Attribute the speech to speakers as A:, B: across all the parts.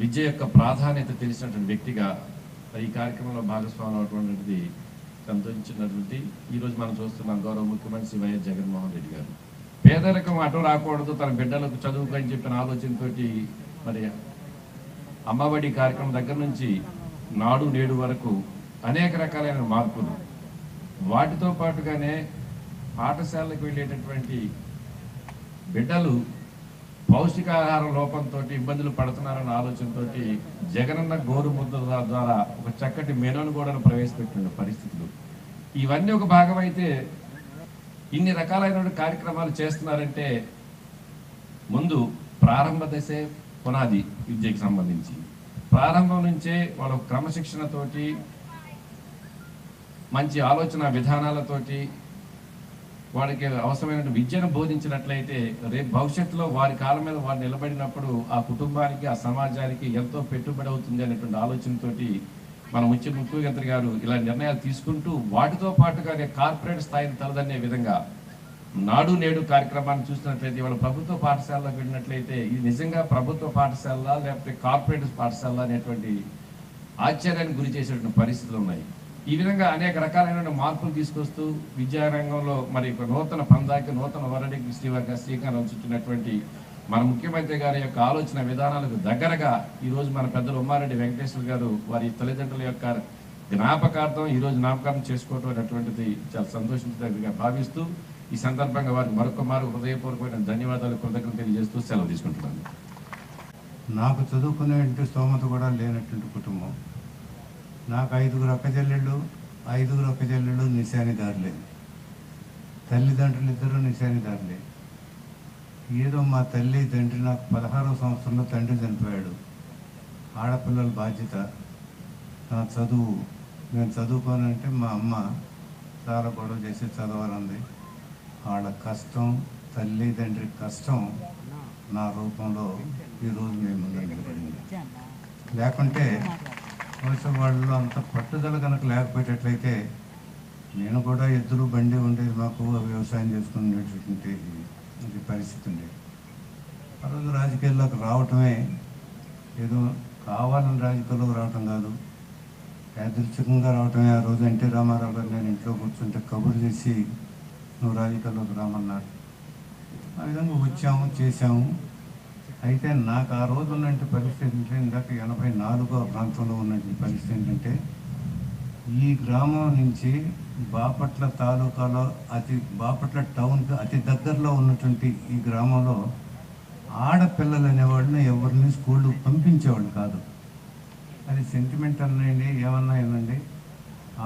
A: విద్య యొక్క ప్రాధాన్యత తెలిసినటువంటి వ్యక్తిగా ఈ కార్యక్రమంలో భాగస్వామ్యం అవటువంటిది సంతోషించినటువంటి ఈరోజు మనం చూస్తున్నాం గౌరవ ముఖ్యమంత్రి వైఎస్ జగన్మోహన్ రెడ్డి గారు. పేదరికం అటు రాకూడదు తన బిడ్డలకు చదువుకు అని చెప్పిన ఆలోచనతోటి మరి అమ్మఒడి కార్యక్రమం దగ్గర నుంచి నాడు నేడు వరకు అనేక రకాలైన మార్పులు. వాటితో పాటుగానే పాఠశాలకు వెళ్ళేటటువంటి బిడ్డలు పౌష్టికాహార లోపంతో ఇబ్బందులు పడుతున్నారన్న ఆలోచనతో జగనన్న గోరు ముద్ర ద్వారా ఒక చక్కటి మెనూను కూడా ప్రవేశపెట్టిన పరిస్థితులు. ఇవన్నీ ఒక భాగం అయితే ఇన్ని రకాలైన కార్యక్రమాలు చేస్తున్నారంటే ముందు ప్రారంభ దశే పునాది విద్యకి సంబంధించి. ప్రారంభం నుంచే వాళ్ళ క్రమశిక్షణతోటి మంచి ఆలోచన విధానాలతోటి వాడికి అవసరమైన విద్యను బోధించినట్లయితే రేపు భవిష్యత్తులో వారి కాలం మీద వారు నిలబడినప్పుడు ఆ కుటుంబానికి ఆ సమాజానికి ఎంతో పెట్టుబడి అవుతుంది అనేటువంటి ఆలోచనతోటి మన ముఖ్య ముఖ్యమంత్రి గారు ఇలా నిర్ణయాలు తీసుకుంటూ వాటితో పాటుగా కార్పొరేట్ స్థాయిని తలదన్నే విధంగా నాడు నేడు కార్యక్రమాన్ని చూసినట్లయితే ఇవాళ ప్రభుత్వ పాఠశాలలో వెళ్ళినట్లయితే ఇది నిజంగా ప్రభుత్వ పాఠశాల లేకపోతే కార్పొరేట్ పాఠశాల అనేటువంటి ఆశ్చర్యానికి గురి చేసేటువంటి పరిస్థితులు ఉన్నాయి. ఈ విధంగా అనేక రకాలైన మార్పులు తీసుకొస్తూ విద్యారంగంలో మరి నూతన పందాకి నూతన వరడికి శ్రీవర్గ శ్రీకారం చుట్టినటువంటి మన ముఖ్యమంత్రి గారి యొక్క ఆలోచన విధానాలకు దగ్గరగా ఈరోజు మన పెద్దలు ఉమ్మారెడ్డి వెంకటేశ్వర గారు వారి తల్లిదండ్రుల యొక్క జ్ఞాపకార్థం ఈరోజు నామకరణం చేసుకోవటం అనేటువంటిది చాలా సంతోషించదగ్గగా భావిస్తూ ఈ సందర్భంగా వారికి మరొక మారు హృదయపూర్వకమైన ధన్యవాదాలు కృతజ్ఞత తెలియజేస్తూ సెలవు తీసుకుంటున్నాను.
B: నాకు చదువుకునే స్తోమత కూడా లేనటువంటి కుటుంబం. నాకు ఐదుగురు అక్కచెల్లెళ్ళు ఐదుగురు అక్కచెల్లెళ్ళు నిశానిదారులే. తల్లిదండ్రులు ఇద్దరు నిశానిదారులే. ఏదో మా తల్లి తండ్రి నాకు పదహారవ సంవత్సరంలో తండ్రి చనిపోయాడు. ఆడపిల్లల బాధ్యత. నా చదువు. నేను చదువుకోనంటే మా అమ్మ చాలా గొడవ చేసి చదవాలంది. వాళ్ళ కష్టం తల్లి తండ్రి కష్టం నా రూపంలో ఈరోజు మేము నిలబడింది లేకుంటే బహుశా వాళ్ళలో అంత పట్టుదల కనుక లేకపోయేటట్లయితే నేను కూడా ఎద్దులు బండి ఉండేది మాకు వ్యవసాయం చేసుకునేటటువంటి ఇది పరిస్థితి ఉండేది. ఆ రోజు రాజకీయాల్లోకి రావటమే ఏదో కావాలని రాజకీయాల్లోకి రావటం కాదు. యాదృచ్ఛికంగా రావటమే ఆ రోజు ఎన్టీ రామారావు గారు నేను ఇంట్లో కూర్చుంటే కబురు చేసి నువ్వు రాజకీయాల్లోకి రామన్నారు. ఆ విధంగా వచ్చాము చేశాము. అయితే నాకు ఆ రోజు ఉన్నటువంటి పరిస్థితి ఏంటంటే ఇందాక ఎనభై నాలుగో ప్రాంతంలో ఉన్నటువంటి పరిస్థితి ఏంటంటే ఈ గ్రామం నుంచి బాపట్ల తాలూకాలో అతి బాపట్ల టౌన్కి అతి దగ్గరలో ఉన్నటువంటి ఈ గ్రామంలో ఆడపిల్లలు అనేవాళ్ళని ఎవరిని స్కూళ్ళు పంపించేవాళ్ళు కాదు. అది సెంటిమెంట్ అన్నాయండి ఏమన్నా ఏనండి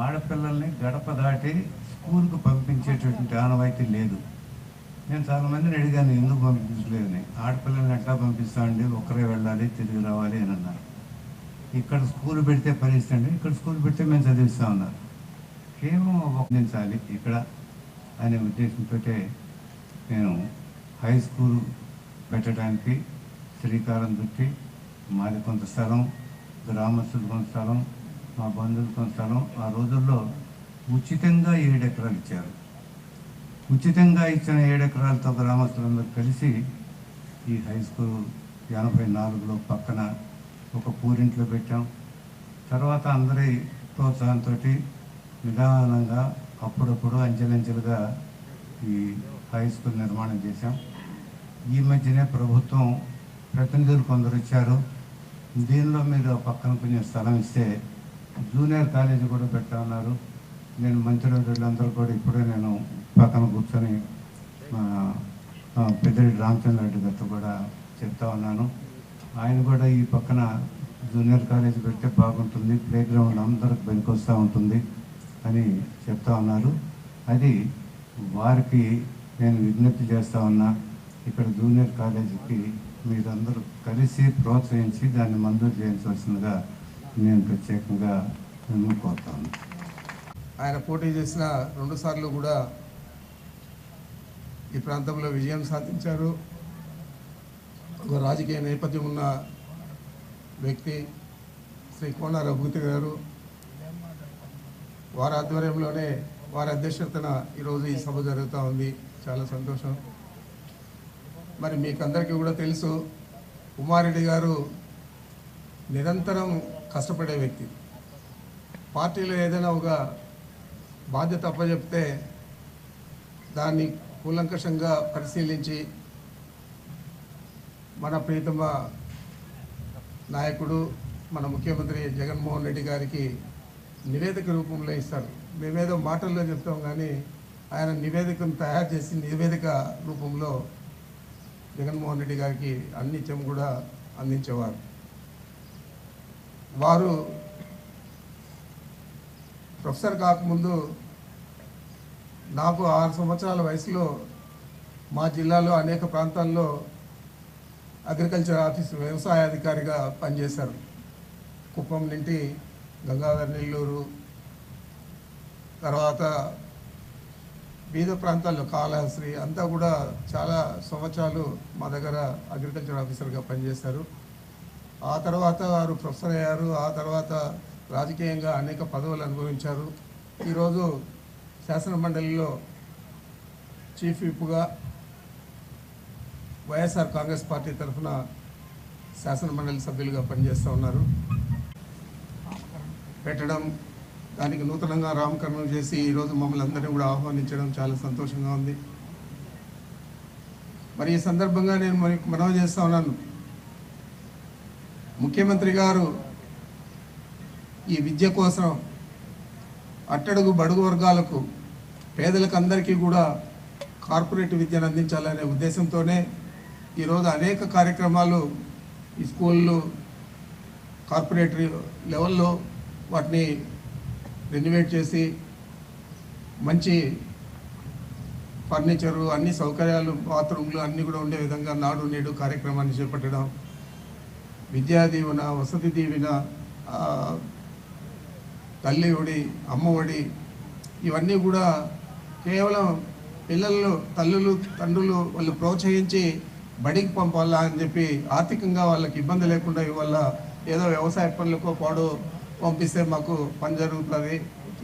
B: ఆడపిల్లల్ని గడప దాటి స్కూల్కి పంపించేటటువంటి ఆనవాయితీ లేదు. నేను చాలా మందిని అడిగాను ఎందుకు పంపించలేదని? ఆడపిల్లల్ని ఎట్లా పంపిస్తామండి ఒక్కరే వెళ్ళాలి తిరిగి రావాలి అని అన్నారు. ఇక్కడ స్కూల్ పెడితే పరిస్థితి అండి ఇక్కడ స్కూల్ పెడితే మేము చదివిస్తా ఉన్నారు. కేవలం ఒప్పించాలి ఇక్కడ అనే ఉద్దేశంతో నేను హై స్కూల్ పెట్టడానికి శ్రీకారం చుట్టి మాది కొంత స్థలం గ్రామస్తులు కొంత స్థలం మా బంధువులు కొంత స్థలం ఆ రోజుల్లో ఉచితంగా ఏడు ఎకరాలు ఇచ్చారు. ఉచితంగా ఇచ్చిన ఏడెకరాలతో గ్రామస్తులందరూ కలిసి ఈ హై స్కూల్ ఎనభై నాలుగులో పక్కన ఒక పూరింట్లో పెట్టాం. తర్వాత అందరి ప్రోత్సాహంతో నిదానంగా అప్పుడప్పుడు అంచెలంచెలుగా ఈ హై స్కూల్ నిర్మాణం చేశాం. ఈ మధ్యనే ప్రభుత్వం ప్రతినిధులు కొందరు ఇచ్చారు దీనిలో మీరు పక్కన కొంచెం స్థలం ఇస్తే జూనియర్ కాలేజీ కూడా పెట్టా ఉన్నారు నేను మంత్రులందరూ కూడా ఇప్పుడే నేను పక్కన కూర్చొని మా పెద్దడి పెద్దిరెడ్డి రామచంద్ర రెడ్డి గారితో కూడా చెప్తా ఉన్నాను. ఆయన కూడా ఈ పక్కన జూనియర్ కాలేజ్ పెడితే బాగుంటుంది ప్లే గ్రౌండ్ అందరికి పనికొస్తూ ఉంటుంది అని చెప్తా ఉన్నారు. అది వారికి నేను విజ్ఞప్తి చేస్తూ ఉన్నా ఇక్కడ జూనియర్ కాలేజీకి మీరందరూ కలిసి ప్రోత్సహించి దాన్ని మంజూరు చేయించవలసిందిగా నేను ప్రత్యేకంగా మిమ్మల్ని కోరుతాను
C: ఆయన పోటీ చేసిన రెండు సార్లు కూడా ఈ ప్రాంతంలో విజయం సాధించారు. ఒక రాజకీయ నేపథ్యం ఉన్న వ్యక్తి శ్రీ కోన రఘుపతి గారు. వారి ఆధ్వర్యంలోనే వారి అధ్యక్షతన ఈరోజు ఈ సభ జరుగుతూ ఉంది. చాలా సంతోషం. మరి మీకు అందరికీ కూడా తెలుసు ఉమారెడ్డి గారు నిరంతరం కష్టపడే వ్యక్తి. పార్టీలో ఏదైనా ఒక బాధ్యత అప్పచెప్తే దాన్ని కూలంకషంగా పరిశీలించి మన ప్రీతమ నాయకుడు మన ముఖ్యమంత్రి జగన్మోహన్ రెడ్డి గారికి నివేదిక రూపంలో ఇస్తారు. మేమేదో మాటల్లో చెప్తాం కానీ ఆయన నివేదికను తయారు చేసి నివేదిక రూపంలో జగన్మోహన్ రెడ్డి గారికి అన్నిత్యం కూడా అందించేవారు. వారు ప్రొఫెసర్ కాకముందు నాకు ఆరు సంవత్సరాల వయసులో మా జిల్లాలో అనేక ప్రాంతాల్లో అగ్రికల్చర్ ఆఫీస్ వ్యవసాయ అధికారిగా పనిచేశారు. కుప్పం నుండి గంగాధర్ నెల్లూరు తర్వాత బీద ప్రాంతాల్లో కాళహస్త్రి అంతా కూడా చాలా సంవత్సరాలు మా దగ్గర అగ్రికల్చర్ ఆఫీసర్గా పనిచేశారు. ఆ తర్వాత వారు ప్రొఫెసర్ అయ్యారు. ఆ తర్వాత రాజకీయంగా అనేక పదవులు అనుభవించారు. ఈరోజు శాసన మండలిలో చీఫ్ విప్గా వైఎస్ఆర్ కాంగ్రెస్ పార్టీ తరఫున శాసన మండలి సభ్యులుగా పనిచేస్తూ ఉన్నారు. పెట్టడం దానికి నూతనంగా రామకరణం చేసి ఈరోజు మమ్మల్ని అందరినీ కూడా ఆహ్వానించడం చాలా సంతోషంగా ఉంది. మరి ఈ సందర్భంగా నేను మనకి మనవి చేస్తూ ఉన్నాను. ముఖ్యమంత్రి గారు ఈ విద్య కోసం అట్టడుగు బడుగు వర్గాలకు పేదలకు అందరికీ కూడా కార్పొరేట్ విద్యను అందించాలనే ఉద్దేశంతోనే ఈరోజు అనేక కార్యక్రమాలు ఈ స్కూళ్ళు కార్పొరేటరీ లెవెల్లో వాటిని రెన్యువేట్ చేసి మంచి ఫర్నిచరు అన్ని సౌకర్యాలు బాత్రూమ్లు అన్నీ కూడా ఉండే విధంగా నాడు నేడు కార్యక్రమాన్ని చేపట్టడం విద్యా దీవెన వసతి దీవెన తల్లి ఒడి అమ్మ ఒడి ఇవన్నీ కూడా కేవలం పిల్లలు తల్లులు తండ్రులు వాళ్ళు ప్రోత్సహించి బడికి పంపాలా అని చెప్పి ఆర్థికంగా వాళ్ళకి ఇబ్బంది లేకుండా ఇవాళ ఏదో వ్యవసాయ పనులకో పాడు పంపిస్తే మాకు పని జరుగుతుంది.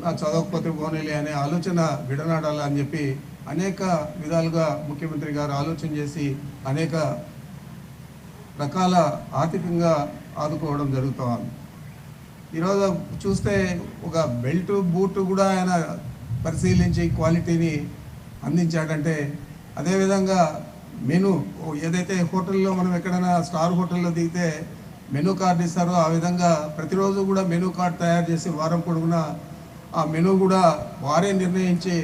C: ఆ చదవకపోతే పోనీలే అనే ఆలోచన విడనాడాలా అని చెప్పి అనేక విధాలుగా ముఖ్యమంత్రి గారు ఆలోచన చేసి అనేక రకాల ఆర్థికంగా ఆదుకోవడం జరుగుతూ ఉంది. ఈరోజు చూస్తే ఒక బెల్ట్ బూట్ కూడా ఆయన పరిశీలించి క్వాలిటీని అందించాడంటే అదేవిధంగా మెను ఏదైతే హోటల్లో మనం ఎక్కడైనా స్టార్ హోటల్లో దిగితే మెనూ కార్డు ఇస్తారో ఆ విధంగా ప్రతిరోజు కూడా మెనూ కార్డు తయారు చేసి వారం పొడుగునా ఆ మెనూ కూడా వారే నిర్ణయించి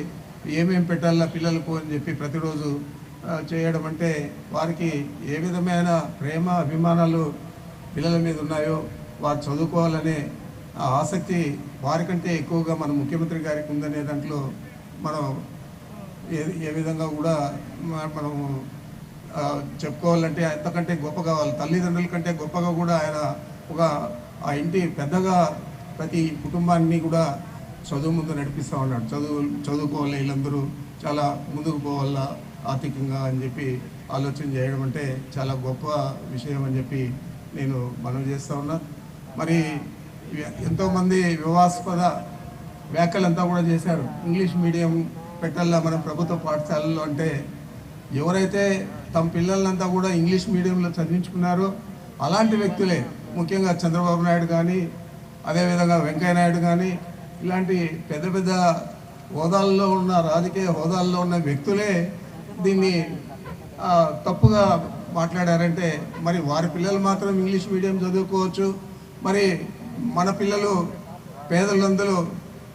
C: ఏమేమి పెట్టాలా పిల్లలకు అని చెప్పి ప్రతిరోజు చేయడం అంటే వారికి ఏ విధమైన ప్రేమ అభిమానాలు పిల్లల మీద ఉన్నాయో వారు చదువుకోవాలనే ఆ ఆసక్తి వారికంటే ఎక్కువగా మన ముఖ్యమంత్రి గారికి ఉందనే దాంట్లో మనం ఏ ఏ విధంగా కూడా మనము మనం చెప్పుకోవాలంటే అంతకంటే గొప్పగా వాళ్ళ తల్లిదండ్రుల కంటే గొప్పగా కూడా ఆయన ఒక ఆ ఇంటి పెద్దగా ప్రతి కుటుంబాన్ని కూడా చదువు ముందు నడిపిస్తూ ఉన్నాడు. చదువు చదువుకోవాలి వీళ్ళందరూ చాలా ముందుకు పోవాలా ఆర్థికంగా అని చెప్పి ఆలోచన చేయడం అంటే చాలా గొప్ప విషయం అని చెప్పి నేను మనవి చేస్తూ ఉన్నా. మరి ఎంతోమంది వివాదాస్పద వ్యాఖ్యలంతా కూడా చేశారు. ఇంగ్లీష్ మీడియం పెట్టాలా మన ప్రభుత్వ పాఠశాలల్లో అంటే ఎవరైతే తమ పిల్లలంతా కూడా ఇంగ్లీష్ మీడియంలో చదివించుకున్నారో అలాంటి వ్యక్తులే. ముఖ్యంగా చంద్రబాబు నాయుడు కానీ అదేవిధంగా వెంకయ్య నాయుడు కానీ ఇలాంటి పెద్ద పెద్ద హోదాల్లో ఉన్న రాజకీయ హోదాల్లో ఉన్న వ్యక్తులే దీన్ని తప్పుగా మాట్లాడారంటే మరి వారి పిల్లలు మాత్రం ఇంగ్లీష్ మీడియం చదువుకోవచ్చు. మరి మన పిల్లలు పేదలందరూ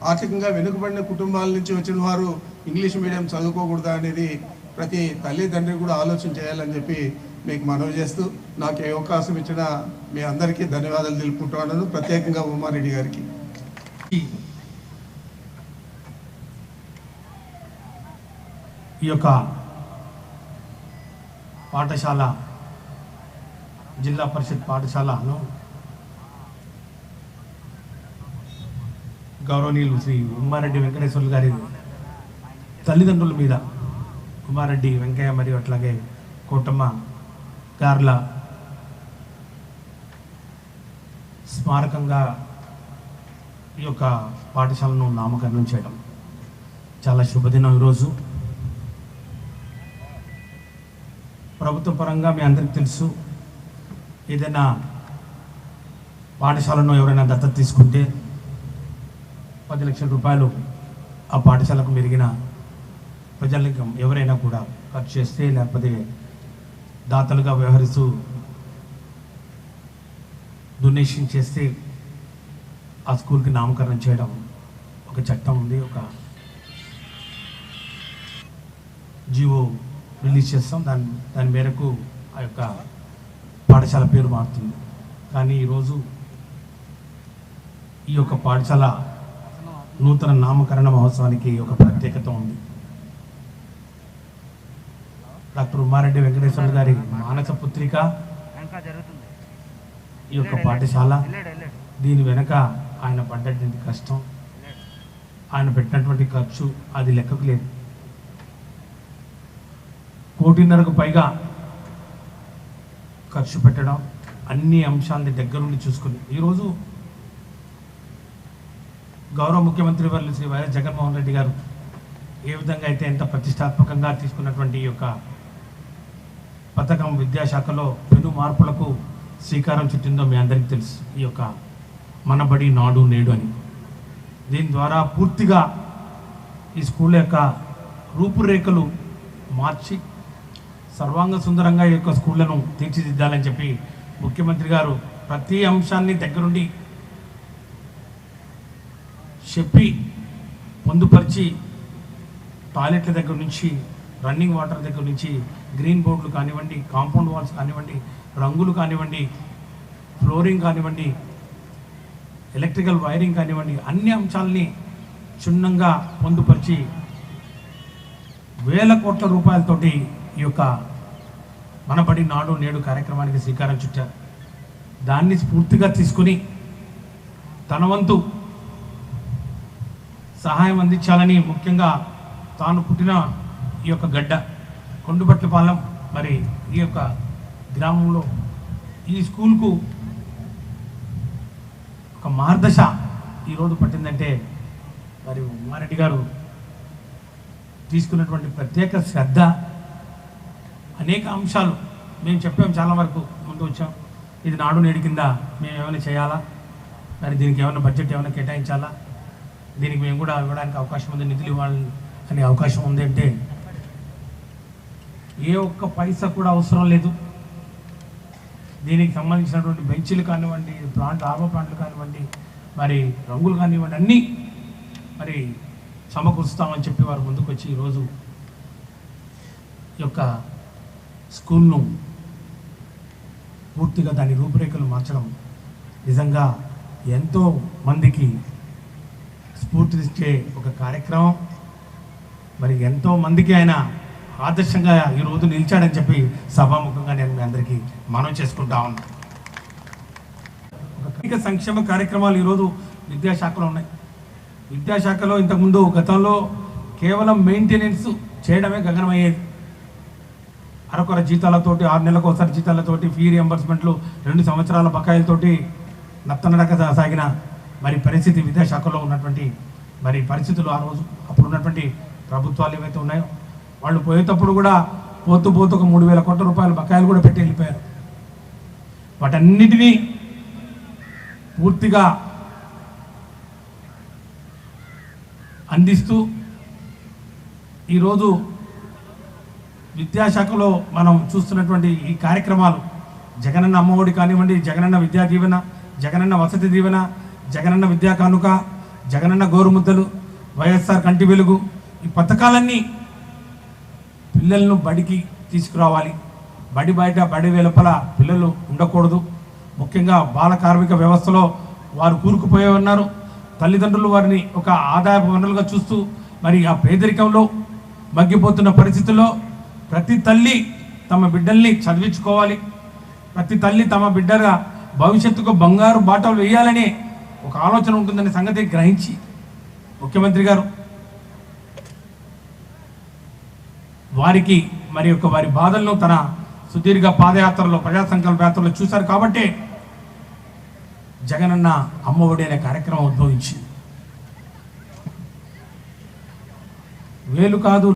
C: ఆర్థికంగా వెనుకబడిన కుటుంబాల నుంచి వచ్చిన వారు ఇంగ్లీష్ మీడియం చదువుకోకూడదా అనేది ప్రతి తల్లిదండ్రి కూడా ఆలోచన చేయాలని చెప్పి మీకు మనవి చేస్తూ నాకు ఏ అవకాశం ఇచ్చిన మీ అందరికీ ధన్యవాదాలు తెలుపుకుంటున్నాను ప్రత్యేకంగా ఉమారెడ్డి గారికి.
D: ఈ యొక్క పాఠశాల జిల్లా పరిషత్ పాఠశాలను గౌరవనీయులు శ్రీ ఉమ్మారెడ్డి వెంకటేశ్వర్లు గారి తల్లిదండ్రుల మీద ఉమ్మారెడ్డి వెంకయ్య మరియు అట్లాగే కోటమ్మ గార్ల స్మారకంగా ఈ యొక్క పాఠశాలను నామకరణం చేయడం చాలా శుభదినం ఈరోజు. ప్రభుత్వ పరంగా మీ అందరికీ తెలుసు ఏదైనా పాఠశాలను ఎవరైనా దత్తత తీసుకుంటే పది లక్షల రూపాయలు ఆ పాఠశాలకు మెరిగిన ప్రజలకి ఎవరైనా కూడా ఖర్చు చేస్తే లేకపోతే దాతలుగా వ్యవహరిస్తూ డొనేషన్ చేస్తే ఆ స్కూల్కి నామకరణం చేయడం ఒక చట్టం ఉంది ఒక జీవో రిలీజ్ చేస్తాం. దాని దాని మేరకు ఆ యొక్క పాఠశాల పేరు మారుతుంది. కానీ ఈరోజు ఈ యొక్క పాఠశాల నూతన నామకరణ మహోత్సవానికి ఒక ప్రత్యేకత ఉంది. డాక్టర్ ఉమారెడ్డి వెంకటేశ్వర గారి మానస పుత్రిక ఈ యొక్క పాఠశాల. దీని వెనక ఆయన పడ్డటువంటి కష్టం ఆయన పెట్టినటువంటి ఖర్చు అది లెక్కకు లేదు. కోటిన్నరకు పైగా ఖర్చు పెట్టడం అన్ని అంశాలని దగ్గరుండి చూసుకుని. ఈరోజు గౌరవ ముఖ్యమంత్రి వర్లు శ్రీ వైఎస్ జగన్మోహన్ రెడ్డి గారు ఏ విధంగా అయితే ఎంత ప్రతిష్టాత్మకంగా తీసుకున్నటువంటి ఈ యొక్క పథకం విద్యాశాఖలో పెను మార్పులకు శ్రీకారం చుట్టిందో మీ అందరికీ తెలుసు. ఈ యొక్క మనబడి నాడు నేడు అని. దీని ద్వారా పూర్తిగా ఈ స్కూల్ యొక్క రూపురేఖలు మార్చి సర్వాంగ సుందరంగా ఈ యొక్క స్కూళ్ళను తీర్చిదిద్దాలని చెప్పి ముఖ్యమంత్రి గారు ప్రతి అంశాన్ని దగ్గరుండి చెప్పి పొందుపరిచి టాయిలెట్ల దగ్గర నుంచి రన్నింగ్ వాటర్ దగ్గర నుంచి గ్రీన్ బోర్డులు కానివ్వండి కాంపౌండ్ వాల్స్ కానివ్వండి రంగులు కానివ్వండి ఫ్లోరింగ్ కానివ్వండి ఎలక్ట్రికల్ వైరింగ్ కానివ్వండి అన్ని అంశాలని క్షుణ్ణంగా పొందుపరిచి వేల కోట్ల రూపాయలతోటి ఈ యొక్క మనబడి నాడు నేడు కార్యక్రమానికి శ్రీకారం చుట్టారు. దాన్ని స్ఫూర్తిగా తీసుకుని తన వంతు సహాయం అందించాలని ముఖ్యంగా తాను పుట్టిన ఈ యొక్క గడ్డ కొండుపట్లపాలెం మరి ఈ యొక్క గ్రామంలో ఈ స్కూల్కు ఒక మార్గదశ ఈరోజు పట్టిందంటే మరి ఉమ్మారెడ్డి గారు తీసుకున్నటువంటి ప్రత్యేక శ్రద్ధ అనేక అంశాలు మేము చెప్పాం చాలా వరకు ముందు వచ్చాం. ఇది నాడు నేడు కింద మేము ఏమైనా చేయాలా? మరి దీనికి ఏమైనా బడ్జెట్ ఏమైనా కేటాయించాలా? దీనికి మేము కూడా ఇవ్వడానికి అవకాశం ఉంది నిధులు ఇవ్వాలని అనే అవకాశం ఉంది అంటే ఏ ఒక్క పైసా కూడా అవసరం లేదు. దీనికి సంబంధించినటువంటి బెంచీలు కానివ్వండి ప్లాంట్ ఆర్వ ప్లాంట్లు కానివ్వండి మరి రంగులు కానివ్వండి అన్నీ మరి సమకూరుస్తామని చెప్పి వారు ముందుకు వచ్చి ఈరోజు ఈ యొక్క స్కూల్ను పూర్తిగా దాని రూపురేఖలు మార్చడం నిజంగా ఎంతో మందికి స్ఫూర్తినిచ్చే ఒక కార్యక్రమం. మరి ఎంతో మందికి ఆయన ఆదర్శంగా ఈరోజు నిలిచాడని చెప్పి సభాముఖంగా నేను మీ అందరికీ మనం చేసుకుంటా ఉన్నాను ఒక అనేక సంక్షేమ కార్యక్రమాలు ఈరోజు విద్యాశాఖలో ఉన్నాయి. విద్యాశాఖలో ఇంతకుముందు గతంలో కేవలం మెయింటెనెన్స్ చేయడమే గగనమయ్యేది. అరకొర జీతాలతోటి ఆరు నెలలకు ఒకసారి జీతాలతోటి ఫీ రియంబర్స్మెంట్లు రెండు సంవత్సరాల బకాయిలతోటి నత్తనడక సాగిన మరి పరిస్థితి విద్యాశాఖలో ఉన్నటువంటి మరి పరిస్థితులు ఆ రోజు అప్పుడు ఉన్నటువంటి ప్రభుత్వాలు ఏవైతే ఉన్నాయో వాళ్ళు పోయేటప్పుడు కూడా పోతూ పోతూ ఒక మూడు వేల కోట్ల రూపాయల బకాయిలు కూడా పెట్టి వెళ్ళిపోయారు. వాటన్నిటినీ పూర్తిగా అందిస్తూ ఈరోజు విద్యాశాఖలో మనం చూస్తున్నటువంటి ఈ కార్యక్రమాలు జగనన్న అమ్మఒడి కానివ్వండి జగనన్న విద్యా దీవెన జగనన్న వసతి దీవెన జగనన్న విద్యా కానుక జగనన్న గోరుముద్దలు వైఎస్ఆర్ కంటి వెలుగు ఈ పథకాలన్నీ పిల్లలను బడికి తీసుకురావాలి. బడి బయట బడి వెలుపల పిల్లలు ఉండకూడదు. ముఖ్యంగా బాల కార్మిక వ్యవస్థలో వారు కూరుకుపోయే ఉన్నారు తల్లిదండ్రులు వారిని ఒక ఆదాయ వనరులుగా చూస్తూ మరి ఆ పేదరికంలో మగ్గిపోతున్న పరిస్థితుల్లో ప్రతి తల్లి తమ బిడ్డల్ని చదివించుకోవాలి. ప్రతి తల్లి తమ బిడ్డగా భవిష్యత్తుకు బంగారు బాటలు వేయాలని ఒక ఆలోచన ఉంటుందనే సంగతి గ్రహించి ముఖ్యమంత్రి గారు వారికి మరి యొక్క వారి బాధలను తన సుదీర్ఘ పాదయాత్రలో ప్రజా సంకల్ప యాత్రలో చూశారు కాబట్టి జగనన్న అమ్మఒడి అనే కార్యక్రమం ఉద్భవించింది. వేలు కాదు